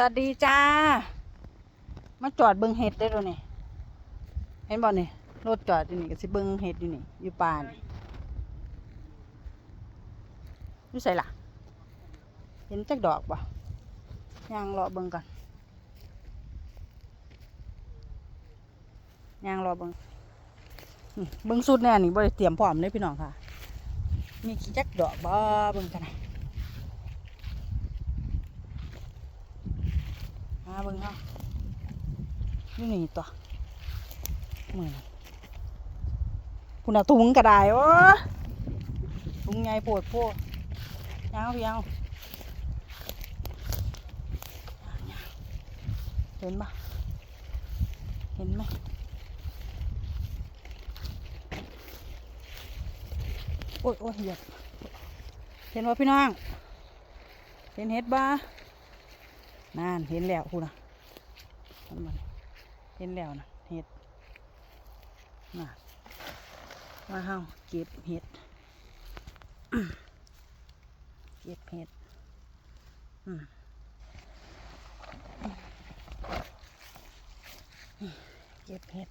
สวัสดีจ้า มาจอดเบิงเห็ดได้ด้วยนี่เห็นบ่นี่รถจอดอยู่นี่ก็สิเบิงเห็ดอยู่นี่ อยู่ป่านี่อยู่ใส่ละเห็นจักดอกบ่ย่างรอเบิงก่อนย่างรอเบิงเบิงสุดแน่นี่บ่ได้เตรียมพร้อมเลยพี่น้องค่ะ มีกี่จักดอกบ่เบิงกันนะหา เบิ่งเนาะอยู่นี่ตัวมือนคุณเอาถุงกระไดโอ้ถุงใหญ่ปวดโพดยาวยาวเห็นปะเห็นไหมโอ้ยโอ้ยเหยียบเห็นว่าพี่น้อง เห็นเห็ดบ้า นานเห็นแล้วคุณนะเห็นมันเห็นแล้วนะเห็ดน่ะมาเฮาเก็บเห็ดเก็บเห็ดอืมเก็บเห็ด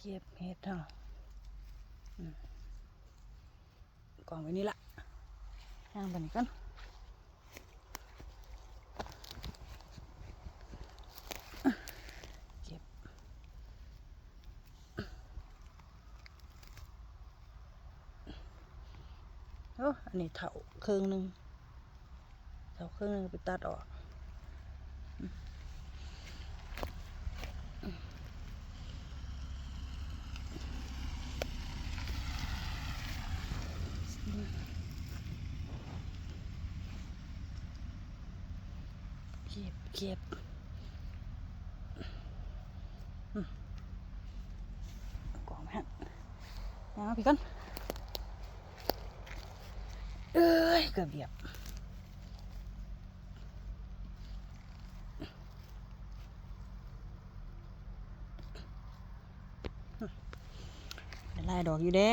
เก็บเห็ดเท่าอืมกองไว้นี่ละ ย่างไปนี่กันโอ้อันนี้เถาเครื่องหนึ่งเถาเครื่องหนึ่งไปตัดออก เก็บเก็บกล่องมาให้เอาพี่กันเอ้ยเกือบเหยียบไลายดอกอยู่เด้